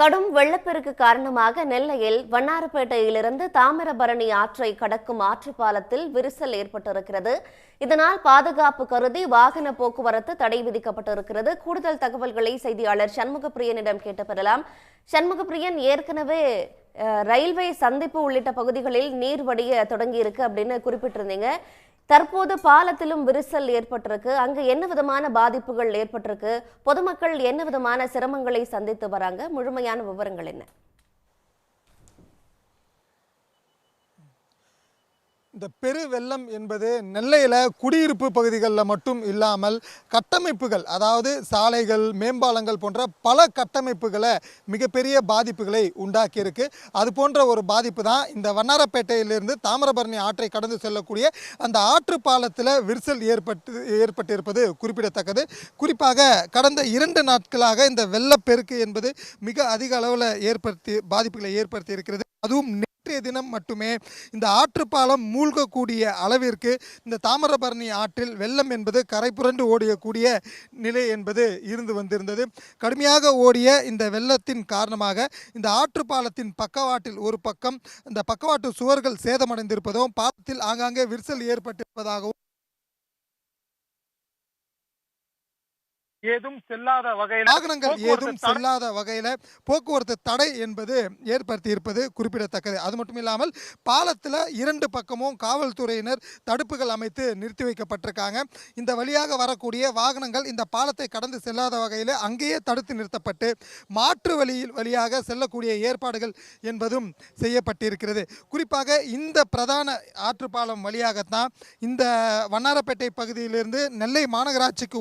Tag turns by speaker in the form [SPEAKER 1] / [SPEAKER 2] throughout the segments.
[SPEAKER 1] கடும் வெள்ளப்பெருக்கு காரணமாக நெல்லையில் வண்ணாரப்பேட்டையிலிருந்து தாமிரபரணி ஆற்றை கடக்கும் ஆற்றுப்பாலத்தில் விரிசல் ஏற்பட்டிருக்கிறது. இதனால் பாதுகாப்பு கருதி வாகன போக்குவரத்து தடை விதிக்கப்பட்டிருக்கிறது. கூடுதல் தகவல்களை செய்தியாளர் சண்முகப்பிரியனிடம் கேட்டு பெறலாம் சண்முகப்பிரியன் ஏற்கனவே ரயில்வே சந்திப்பு உள்ளிட்ட பகுதிகளில் நீர் வடிய தொடங்கியிருக்கு அப்படின்னு குறிப்பிட்டிருந்தீங்க. தற்போது பாலத்திலும் விரிசல் ஏற்பட்டிருக்கு. அங்கு என்ன விதமான பாதிப்புகள் ஏற்பட்டிருக்கு? பொதுமக்கள் என்ன விதமான சிரமங்களை சந்தித்து வராங்க? முழுமையான விவரங்கள் என்ன?
[SPEAKER 2] இந்த பெரு வெள்ளம் என்பது நெல்லையில் குடியிருப்பு பகுதிகளில் மட்டும் இல்லாமல் கட்டமைப்புகள் அதாவது சாலைகள் மேம்பாலங்கள் போன்ற பல கட்டமைப்புகளை மிகப்பெரிய பாதிப்புகளை உண்டாக்கியிருக்கு. அது போன்ற ஒரு பாதிப்பு தான் இந்த வண்ணாரப்பேட்டையிலிருந்து தாமிரபரணி ஆற்றை கடந்து செல்லக்கூடிய அந்த ஆற்று பாலத்தில் விரிசல் ஏற்பட்டு ஏற்பட்டிருப்பது குறிப்பிடத்தக்கது. குறிப்பாக கடந்த இரண்டு நாட்களாக இந்த வெள்ளப்பெருக்கு என்பது மிக அதிக அளவில் ஏற்படுத்தி பாதிப்புகளை ஏற்படுத்தி இருக்கிறது அதுவும் நேற்றைய தினம் மட்டுமே இந்த ஆற்றுப்பாலம் மூழ்கக்கூடிய அளவிற்கு இந்த தாமிரபரணி ஆற்றில் வெள்ளம் என்பது கரை புரண்டு ஓடியக்கூடிய நிலை என்பது இருந்து வந்திருந்தது. கடுமையாக ஓடிய இந்த வெள்ளத்தின் காரணமாக இந்த ஆற்றுப்பாலத்தின் பக்கவாட்டில் ஒரு பக்கம் இந்த பக்கவாட்டு சுவர்கள் சேதமடைந்திருப்பதும் பாலத்தில் ஆங்காங்கே விரிசல் ஏற்பட்டிருப்பதாகவும்
[SPEAKER 3] ஏதும் செல்லாத வகையில்
[SPEAKER 2] வாகனங்கள் ஏதும் செல்லாத வகையில் போக்குவரத்து தடை என்பது ஏற்படுத்தி இருப்பது குறிப்பிடத்தக்கது. அது மட்டும் இல்லாமல் பாலத்தில் இரண்டு பக்கமும் காவல்துறையினர் தடுப்புகள் அமைத்து நிறுத்தி வைக்கப்பட்டிருக்காங்க. இந்த வழியாக வரக்கூடிய வாகனங்கள் இந்த பாலத்தை கடந்து செல்லாத வகையில் அங்கேயே தடுத்து நிறுத்தப்பட்டு மாற்று வழியில் வழியாக செல்லக்கூடிய ஏற்பாடுகள் என்பதும் செய்யப்பட்டிருக்கிறது. குறிப்பாக இந்த பிரதான ஆற்றுப்பாலம் வழியாகத்தான் இந்த வண்ணாரப்பேட்டை பகுதியிலிருந்து நெல்லை மாநகராட்சிக்கு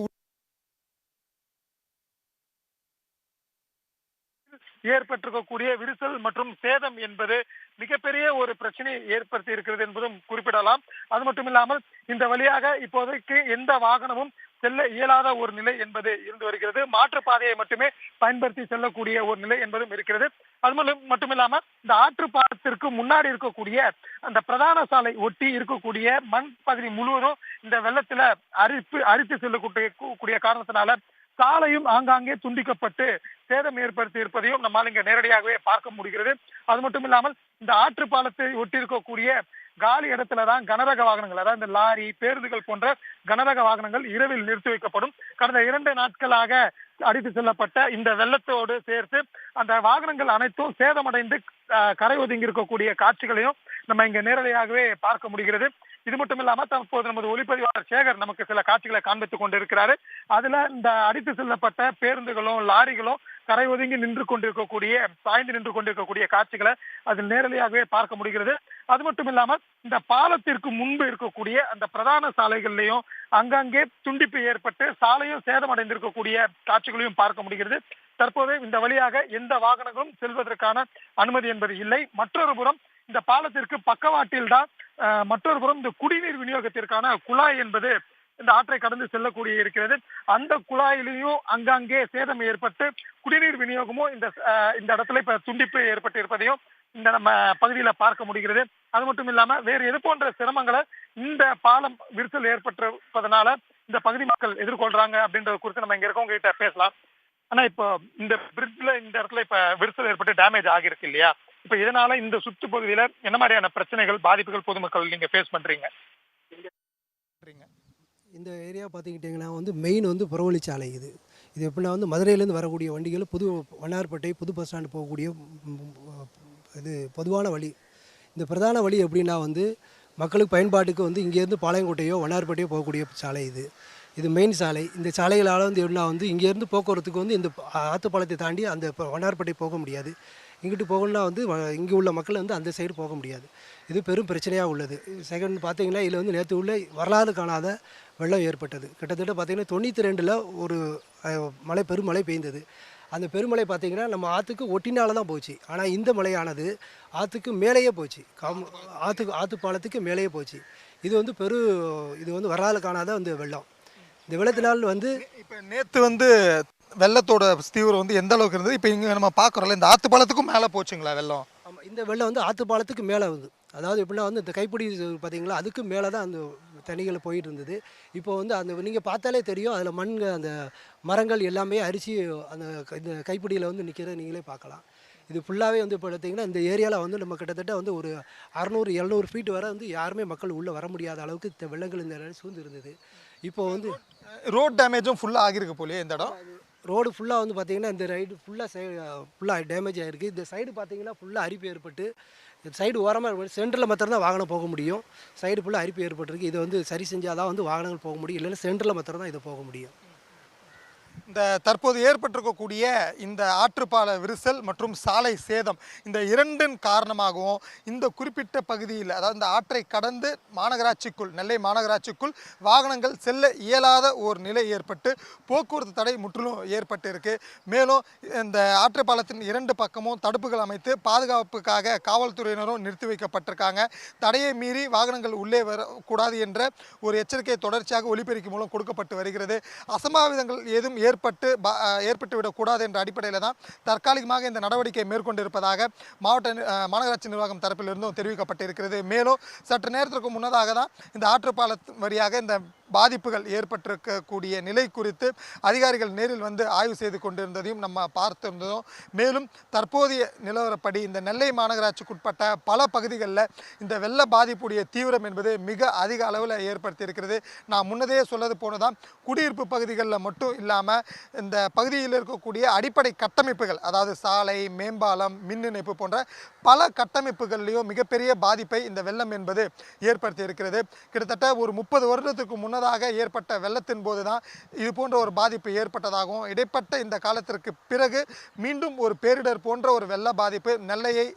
[SPEAKER 3] ஏற்பட்டிருக்கக்கூடிய விரிசல் மற்றும் சேதம் என்பது மிகப்பெரிய ஒரு பிரச்சனை ஏற்படுத்தி இருக்கிறது என்பதும் குறிப்பிடலாம். அது மட்டும் இல்லாமல் இந்த வழியாக இப்போதைக்கு எந்த வாகனமும் செல்ல இயலாத ஒரு நிலை என்பது இருந்து வருகிறது. மாற்றுப்பாதையை மட்டுமே பயன்படுத்தி செல்லக்கூடிய ஒரு நிலை என்பதும் இருக்கிறது. அது மட்டும் மட்டுமில்லாம இந்த ஆற்றுப்பாலத்திற்கு முன்னாடி இருக்கக்கூடிய அந்த பிரதான சாலை ஒட்டி இருக்கக்கூடிய மண் பகுதி முழுவதும் இந்த வெள்ளத்துல அரிப்பு அரித்து செல்லக்கூடிய கூடிய காரணத்தினால சாலையும் ஆங்காங்கே துண்டிக்கப்பட்டு சேதம் ஏற்படுத்தி இருப்பதையும் நம்மால் இங்க நேரடியாகவே பார்க்க முடிகிறது. அது மட்டும் இல்லாமல் இந்த ஆற்று பாலத்தை ஒட்டி இருக்கக்கூடிய காலி இடத்துல தான் கனரக வாகனங்கள் அதாவது இந்த லாரி பேருந்துகள் போன்ற கனரக வாகனங்கள் இரவில் நிறுத்தி வைக்கப்படும். கடந்த இரண்டு நாட்களாக அடித்து செல்லப்பட்ட இந்த வெள்ளத்தோடு சேர்த்து அந்த வாகனங்கள் அனைத்தும் சேதமடைந்து கரை ஒதுங்கி இருக்கக்கூடிய காட்சிகளையும் நம்ம இங்க நேரடியாகவே பார்க்க முடிகிறது. இது மட்டும் இல்லாம தற்போது நமது ஒளிப்பதிவாளர் சேகர் நமக்கு சில காட்சிகளை காண்பித்துக் கொண்டிருக்கிறாரு. அதுல இந்த அடித்து செல்லப்பட்ட பேருந்துகளும் லாரிகளும் கரை ஒதுங்கி நின்று கொண்டிருக்கக்கூடிய சாய்ந்து நின்று கொண்டிருக்கக்கூடிய காட்சிகளை அதில் நேரடியாகவே பார்க்க முடிகிறது. அது மட்டும் இல்லாமல் இந்த பாலத்திற்கு முன்பு இருக்கக்கூடிய அந்த பிரதான சாலைகள்லையும் அங்கங்கே துண்டிப்பு ஏற்பட்டு சாலையும் சேதமடைந்திருக்கக்கூடிய காட்சிகளையும் பார்க்க முடிகிறது. தற்போது இந்த வழியாக எந்த வாகனங்களும் செல்வதற்கான அனுமதி என்பது இல்லை. மற்றொரு புறம் இந்த பாலத்திற்கு பக்கவாட்டில் தான் மற்றொரு புறம் இந்த குடிநீர் விநியோகத்திற்கான குழாய் என்பது இந்த ஆற்றை கடந்து செல்லக்கூடிய இருக்கிறது. அந்த குழாயிலையும் அங்கங்கே சேதம் ஏற்பட்டு குடிநீர் விநியோகமும் இந்த இந்த இடத்துல இப்ப துண்டிப்பு ஏற்பட்டு இருப்பதையும் இந்த நம்ம பகுதியில பார்க்க முடிகிறது. அது மட்டும் இல்லாம வேறு எது போன்ற சிரமங்களை இந்த பாலம் விரிசல் ஏற்பட்டிருப்பதனால இந்த பகுதி மக்கள் எதிர்கொள்றாங்க அப்படின்றது குறித்து நம்ம இங்க இருக்கவங்க கிட்ட பேசலாம். ஆனா இப்போ இந்த பிரிட்ஜ்ல இந்த இடத்துல இப்ப விரிசல் ஏற்பட்டு டேமேஜ் ஆகிருக்கு இல்லையா? இப்ப இதனால இந்த சுற்று பகுதியில என்ன மாதிரியான பிரச்சனைகள் பாதிப்புகள் பொதுமக்கள் நீங்க ஃபேஸ் பண்றீங்க.
[SPEAKER 4] இந்த ஏரியா பார்த்துக்கிட்டிங்கன்னா வந்து மெயின் வந்து புறவழிச்சாலை இது. இது எப்படின்னா வந்து மதுரையிலேருந்து வரக்கூடிய வண்டிகள் புது வண்ணார்பேட்டை புது பஸ் ஸ்டாண்டு போகக்கூடிய இது பொதுவான வழி. இந்த பிரதான வழி எப்படின்னா வந்து மக்களுக்கு பயன்பாட்டுக்கு வந்து இங்கேருந்து பாளையங்கோட்டையோ வண்ணார்பேட்டையோ போகக்கூடிய சாலை இது. இது மெயின் சாலை. இந்த சாலைகளால் வந்து எப்படின்னா வந்து இங்கேருந்து போக்குவரத்துக்கு வந்து இந்த ஆத்துப்பாலத்தை தாண்டி அந்த வண்ணார்பேட்டை போக முடியாது. இங்கிட்டு போகணும்னா வந்து வ- இங்கே உள்ள மக்கள் வந்து அந்த சைடு போக முடியாது. இது பெரும் பிரச்சனையாக உள்ளது. செகண்ட் பார்த்தீங்கன்னா இதில் வந்து நேற்று உள்ள வரலாறு காணாத வெள்ளம் ஏற்பட்டது. கிட்டத்தட்ட பார்த்தீங்கன்னா தொண்ணூற்றி ரெண்டில் ஒரு மழை பெருமழை பெய்ந்தது. அந்த பெருமழை பார்த்தீங்கன்னா நம்ம ஆற்றுக்கு ஒட்டினால தான் போச்சு. ஆனால் இந்த மழையானது ஆற்றுக்கு மேலேயே போச்சு. காம் ஆற்றுக்கு ஆற்று பாலத்துக்கு மேலேயே போச்சு. இது வந்து பெரு இது வந்து வரலாறு காணாத அந்த வெள்ளம். இந்த வெள்ளத்தினால் வந்து
[SPEAKER 2] இப்போ நேற்று வந்து வெள்ளத்தோட தீவிரம் வந்து எந்த அளவுக்கு இருந்தது? இப்போ இங்கே நம்ம பார்க்குறோம்ல இந்த ஆத்து பாலத்துக்கும் மேலே போச்சுங்களா வெள்ளம்?
[SPEAKER 4] ஆமாம் இந்த வெள்ளம் வந்து ஆற்று பாலத்துக்கு மேலே வந்து. அதாவது எப்படின்னா வந்து இந்த கைப்பிடி பார்த்தீங்களா அதுக்கு மேலே தான் அந்த தண்ணிகள் போயிட்டு இருந்தது இப்போ வந்து அந்த நீங்கள் பார்த்தாலே தெரியும் அதில் மண் அந்த மரங்கள் எல்லாமே அரிசி அந்த இந்த கைப்பிடியில் வந்து நிற்கிறத நீங்களே பார்க்கலாம். இது ஃபுல்லாகவே வந்து இப்போ பார்த்தீங்கன்னா இந்த ஏரியாவில் வந்து நம்ம கிட்டத்தட்ட வந்து ஒரு அறநூறு எழுநூறு ஃபீட் வரை வந்து யாருமே மக்கள் உள்ளே வர முடியாத அளவுக்கு இந்த வெள்ளங்கள் இந்த சூழ்ந்து இருந்தது. இப்போ வந்து
[SPEAKER 2] ரோட் டேமேஜும் ஃபுல்லாக ஆகியிருக்கு போலயே இந்த இடம்.
[SPEAKER 4] ரோடு ஃபுல்லாக வந்து பார்த்தீங்கன்னா இந்த ரைடு ஃபுல்லாக சை ஃபுல்லாக டேமேஜ் ஆகிருக்கு இந்த சைடு பார்த்திங்கன்னா ஃபுல்லாக அரிப்பு ஏற்பட்டு இந்த சைடு ஓரமாக சென்டரில் மாத்திரம்தான் வாகனம் போக முடியும். சைடு ஃபுல்லாக அரிப்பு ஏற்பட்டிருக்கு. இதை வந்து சரி செஞ்சால் தான் வந்து வாகனங்கள் போக முடியும். இல்லைன்னா சென்டரில் மாத்திரம் தான் இதை போக முடியும்.
[SPEAKER 2] இந்த தற்போது ஏற்பட்டிருக்கக்கூடிய இந்த ஆற்றுப்பால விரிசல் மற்றும் சாலை சேதம் இந்த இரண்டின் காரணமாகவும் இந்த குறிப்பிட்ட பகுதியில் அதாவது இந்த ஆற்றை கடந்து மாநகராட்சிக்குள் நெல்லை மாநகராட்சிக்குள் வாகனங்கள் செல்ல இயலாத ஒரு நிலை ஏற்பட்டு போக்குவரத்து தடை முற்றிலும் ஏற்பட்டு இருக்கு மேலும் இந்த ஆற்றுப்பாலத்தின் இரண்டு பக்கமும் தடுப்புகள் அமைத்து பாதுகாப்புக்காக காவல்துறையினரும் நிறுத்தி வைக்கப்பட்டிருக்காங்க. தடையை மீறி வாகனங்கள் உள்ளே வரக்கூடாது என்ற ஒரு எச்சரிக்கை தொடர்ச்சியாக ஒலிபெருக்கி மூலம் கொடுக்கப்பட்டு வருகிறது. அசம்பாவிதங்கள் ஏதும் ஏற்பட்டு ஏற்பட்டுவிடக்கூடாது என்ற அடிப்படையில் தான் தற்காலிகமாக இந்த நடவடிக்கை மேற்கொண்டிருப்பதாக மாவட்ட மாநகராட்சி நிர்வாகம் தரப்பிலிருந்தும் தெரிவிக்கப்பட்டிருக்கிறது. மேலும் சற்று நேரத்திற்கு முன்னதாக தான் இந்த ஆற்றுப்பாலத்து வழியாக இந்த பாதிப்புகள் ஏற்பட்டிருக்கக்கூடிய நிலை குறித்து அதிகாரிகள் நேரில் வந்து ஆய்வு செய்து கொண்டிருந்ததையும் நம்ம பார்த்திருந்ததும் மேலும் தற்போதைய நிலவரப்படி இந்த நெல்லை மாநகராட்சிக்குட்பட்ட பல பகுதிகளில் இந்த வெள்ள பாதிப்புடைய தீவிரம் என்பது மிக அதிக அளவில் ஏற்படுத்தியிருக்கிறது. நான் முன்னதே சொல்லது போனதான் குடியிருப்பு பகுதிகளில் மட்டும் இல்லாமல் இந்த பகுதியில் இருக்கக்கூடிய அடிப்படை கட்டமைப்புகள் அதாவது சாலை மேம்பாலம் மின் இணைப்பு போன்ற பல கட்டமைப்புகள்லேயும் மிகப்பெரிய பாதிப்பை இந்த வெள்ளம் என்பது ஏற்படுத்தியிருக்கிறது. கிட்டத்தட்ட ஒரு முப்பது வருடத்துக்கு முன்னதாக ஏற்பட்ட வெள்ளத்தின் போது தான் இது போன்ற ஒரு பாதிப்பு ஏற்பட்டதாகவும் இடைப்பட்ட இந்த காலத்திற்கு பிறகு மீண்டும் ஒரு பேரிடர் போன்ற ஒரு வெள்ள பாதிப்பு நெல்லையை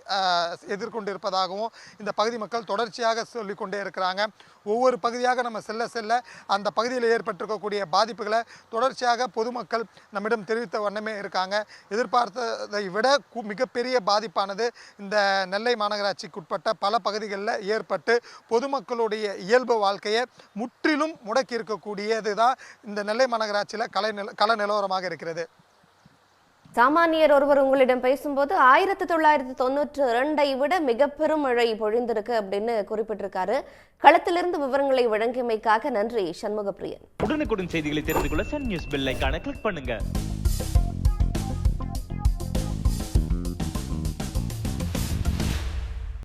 [SPEAKER 2] எதிர்கொண்டிருப்பதாகவும் இந்த பகுதி மக்கள் தொடர்ச்சியாக சொல்லிக்கொண்டே இருக்கிறாங்க. ஒவ்வொரு பகுதியாக நம்ம செல்ல செல்ல அந்த பகுதியில் ஏற்பட்டிருக்கக்கூடிய பாதிப்புகளை தொடர்ச்சியாக பொதுமக்கள் நம்மிடம் தெரிவித்த வண்ணமே இருக்காங்க. எதிர்பார்த்ததை விட மிகப்பெரிய பாதிப்பானது இந்த நெல்லை மாநகராட்சிக்குட்பட்ட பல பகுதிகளில் ஏற்பட்டு பொதுமக்களுடைய இயல்பு வாழ்க்கையை முற்றிலும் முடக்கி இருக்கக்கூடியது தான் இந்த நெல்லை மாநகராட்சியில் கலை நில கள நிலவரமாக இருக்கிறது.
[SPEAKER 1] சாமானியர் ஒருவர் உங்களிடம் பேசும்போது ஆயிரத்தி தொள்ளாயிரத்தி தொண்ணூற்று இரண்டை விட மிக பெரும் மழை பொழிந்திருக்கு அப்படின்னு குறிப்பிட்டிருக்காரு. களத்திலிருந்து விவரங்களை வழங்கியமைக்காக நன்றி சண்முகப்பிரியன்.
[SPEAKER 5] உடனுக்குடன் செய்திகளை தெரிந்து கொள்ள சன் நியூஸ் பெல் ஐகானை கிளிக் பண்ணுங்க.